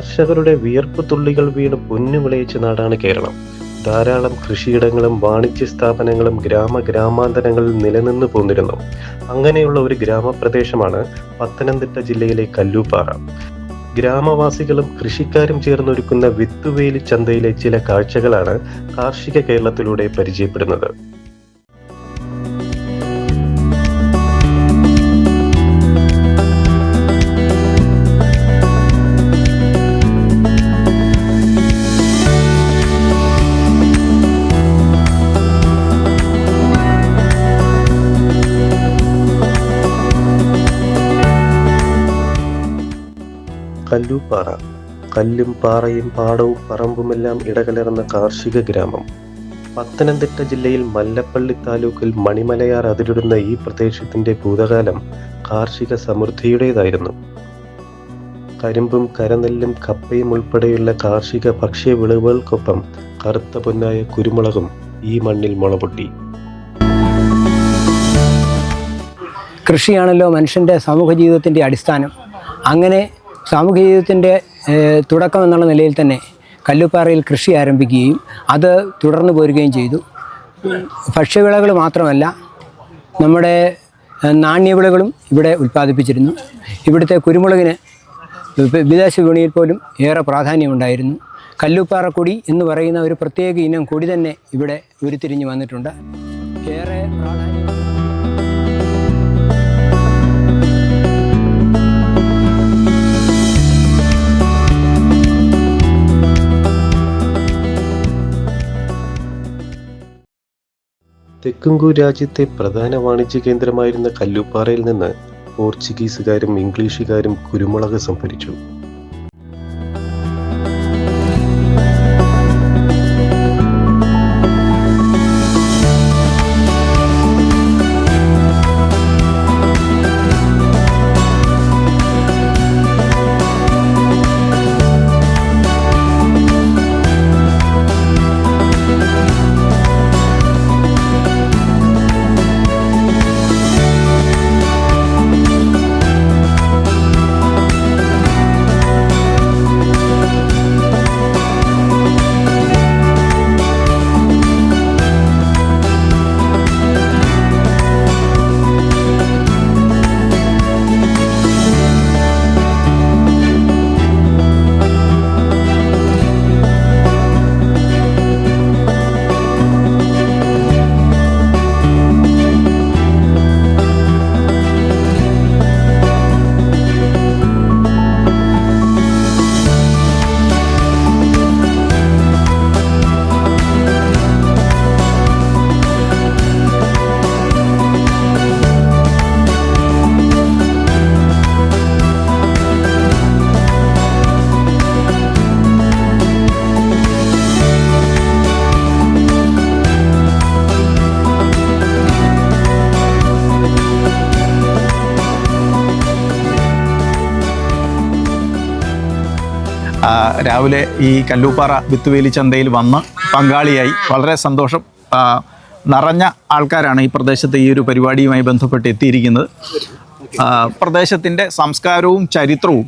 കർഷകരുടെ വിയർപ്പ് തുള്ളികൾ വീണ് പൊന്നു വിളയിച്ച നാടാണ് കേരളം. ധാരാളം കൃഷിയിടങ്ങളും വാണിജ്യ സ്ഥാപനങ്ങളും ഗ്രാമ ഗ്രാമാന്തരങ്ങളിൽ നിലനിന്നു പോന്നിരുന്നു. അങ്ങനെയുള്ള ഒരു ഗ്രാമപ്രദേശമാണ് പത്തനംതിട്ട ജില്ലയിലെ കല്ലൂപ്പാറ. ഗ്രാമവാസികളും കൃഷിക്കാരും ചേർന്നൊരുക്കുന്ന വിത്തുവേലി ചന്തയിലെ ചില കാഴ്ചകളാണ് കാർഷിക കേരളത്തിലൂടെ പരിചയപ്പെടുന്നത്. കല്ലൂപ്പാറ കല്ലും പാറയും പാടവും പറമ്പുമെല്ലാം ഇടകലർന്ന കാർഷിക ഗ്രാമം. പത്തനംതിട്ട ജില്ലയിൽ മല്ലപ്പള്ളി താലൂക്കിൽ മണിമലയാർ അതിരിടുന്ന ഈ പ്രദേശത്തിന്റെ ഭൂതകാലം കാർഷിക സമൃദ്ധിയുടേതായിരുന്നു. കരിമ്പും കരനെല്ലും കപ്പയും ഉൾപ്പെടെയുള്ള കാർഷിക ഭക്ഷ്യ വിളവുകൾക്കൊപ്പം കറുത്ത പൊന്നായ കുരുമുളകും ഈ മണ്ണിൽ മുളപൊട്ടി. കൃഷിയാണല്ലോ മനുഷ്യന്റെ സമൂഹ ജീവിതത്തിന്റെ അടിസ്ഥാനം. അങ്ങനെ സാമൂഹ്യ ജീവിതത്തിന്റെ തുടക്കം എന്നുള്ള നിലയിൽ തന്നെ കല്ലുപ്പാറയിൽ കൃഷി ആരംഭിക്കുകയും അത് തുടർന്നു പോരുകയും ചെയ്തു. ഭക്ഷ്യവിളകൾ മാത്രമല്ല നമ്മുടെ നാണ്യവിളകളും ഇവിടെ ഉൽപ്പാദിപ്പിച്ചിരുന്നു. ഇവിടുത്തെ കുരുമുളകിന് വിദേശ വിപണിയിൽ പോലും ഏറെ പ്രാധാന്യമുണ്ടായിരുന്നു. കല്ലുപ്പാറ കൊടി എന്ന് പറയുന്ന ഒരു പ്രത്യേക ഇനം കൊടി തന്നെ ഇവിടെ ഉരുത്തിരിഞ്ഞ് വന്നിട്ടുണ്ട്. ഏറെ പ്രാധാന്യം തെക്കുംകു രാജ്യത്തെ പ്രധാന വാണിജ്യ കേന്ദ്രമായിരുന്ന കല്ലുപ്പാറയിൽ നിന്ന് പോർച്ചുഗീസുകാരും ഇംഗ്ലീഷുകാരും കുരുമുളക് സംഭരിച്ചു. രാവിലെ ഈ കല്ലൂപ്പാറ വിത്തുവേലി ചന്തയിൽ വന്ന് പങ്കാളിയായി വളരെ സന്തോഷം. നിറഞ്ഞ ആൾക്കാരാണ് ഈ പ്രദേശത്ത് ഈ ഒരു പരിപാടിയുമായി ബന്ധപ്പെട്ട് എത്തിയിരിക്കുന്നത്. പ്രദേശത്തിന്റെ സംസ്കാരവും ചരിത്രവും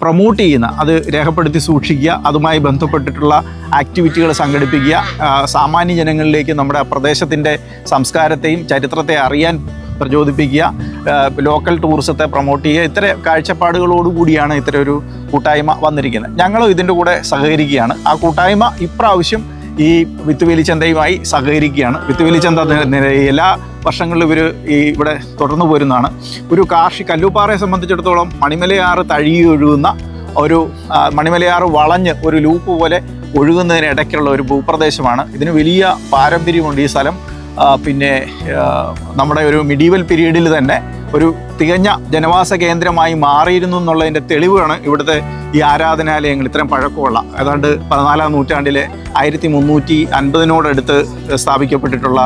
പ്രൊമോട്ട് ചെയ്യുന്ന അത് രേഖപ്പെടുത്തി സൂക്ഷിക്കുക അതുമായി ബന്ധപ്പെട്ടിട്ടുള്ള ആക്ടിവിറ്റികൾ സംഘടിപ്പിക്കുക സാമാന്യ ജനങ്ങളിലേക്ക് നമ്മുടെ പ്രദേശത്തിന്റെ സംസ്കാരത്തെയും ചരിത്രത്തെ അറിയാൻ പ്രചോദിപ്പിക്കുക ലോക്കൽ ടൂറിസത്തെ പ്രൊമോട്ട് ചെയ്യുക. ഇത്തരം കാഴ്ചപ്പാടുകളോടുകൂടിയാണ് ഇത്തരം ഒരു കൂട്ടായ്മ വന്നിരിക്കുന്നത്. ഞങ്ങളും ഇതിന്റെ കൂടെ സഹകരിക്കുകയാണ്. ആ കൂട്ടായ്മ ഇപ്രാവശ്യം ഈ വിത്തുവേലി ചന്തയുമായി സഹകരിക്കുകയാണ്. വിത്തുവേലി ചന്ത നി- നി- എല്ലാ വർഷങ്ങളിലും ഇവർ ഈ ഇവിടെ തുടർന്നു പോരുന്നതാണ്. ഒരു കാർഷിക കല്ലുപ്പാറയെ സംബന്ധിച്ചിടത്തോളം മണിമലയാറ് തഴുകി ഒഴുകുന്ന ഒരു മണിമലയാറ് വളഞ്ഞ് ഒരു ലൂപ്പ് പോലെ ഒഴുകുന്നതിനിടയ്ക്കുള്ള ഒരു ഭൂപ്രദേശമാണ്. ഇതിന് വലിയ പാരമ്പര്യമുണ്ട് ഈ സ്ഥലം. പിന്നെ നമ്മുടെ ഒരു മിഡീവൽ പീരീഡിൽ തന്നെ ഒരു തികഞ്ഞ ജനവാസ കേന്ദ്രമായി മാറിയിരുന്നു എന്നുള്ളതിന്റെ തെളിവാണ് ഇവിടുത്തെ ഈ ആരാധനാലയങ്ങൾ. ഇത്രയും പഴക്കമുള്ള ഏതാണ്ട് പതിനാലാം നൂറ്റാണ്ടിലെ ആയിരത്തി മുന്നൂറ്റി അൻപതിനോടടുത്ത് സ്ഥാപിക്കപ്പെട്ടിട്ടുള്ള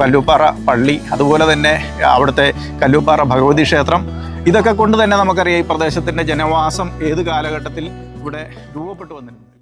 കല്ലൂപ്പാറ പള്ളി അതുപോലെ തന്നെ അവിടുത്തെ കല്ലൂപ്പാറ ഭഗവതി ക്ഷേത്രം. ഇതൊക്കെ കൊണ്ട് തന്നെ നമുക്കറിയാം ഈ പ്രദേശത്തിന്റെ ജനവാസം ഏത് കാലഘട്ടത്തിൽ ഇവിടെ രൂപപ്പെട്ടു വന്നിട്ടുണ്ട്.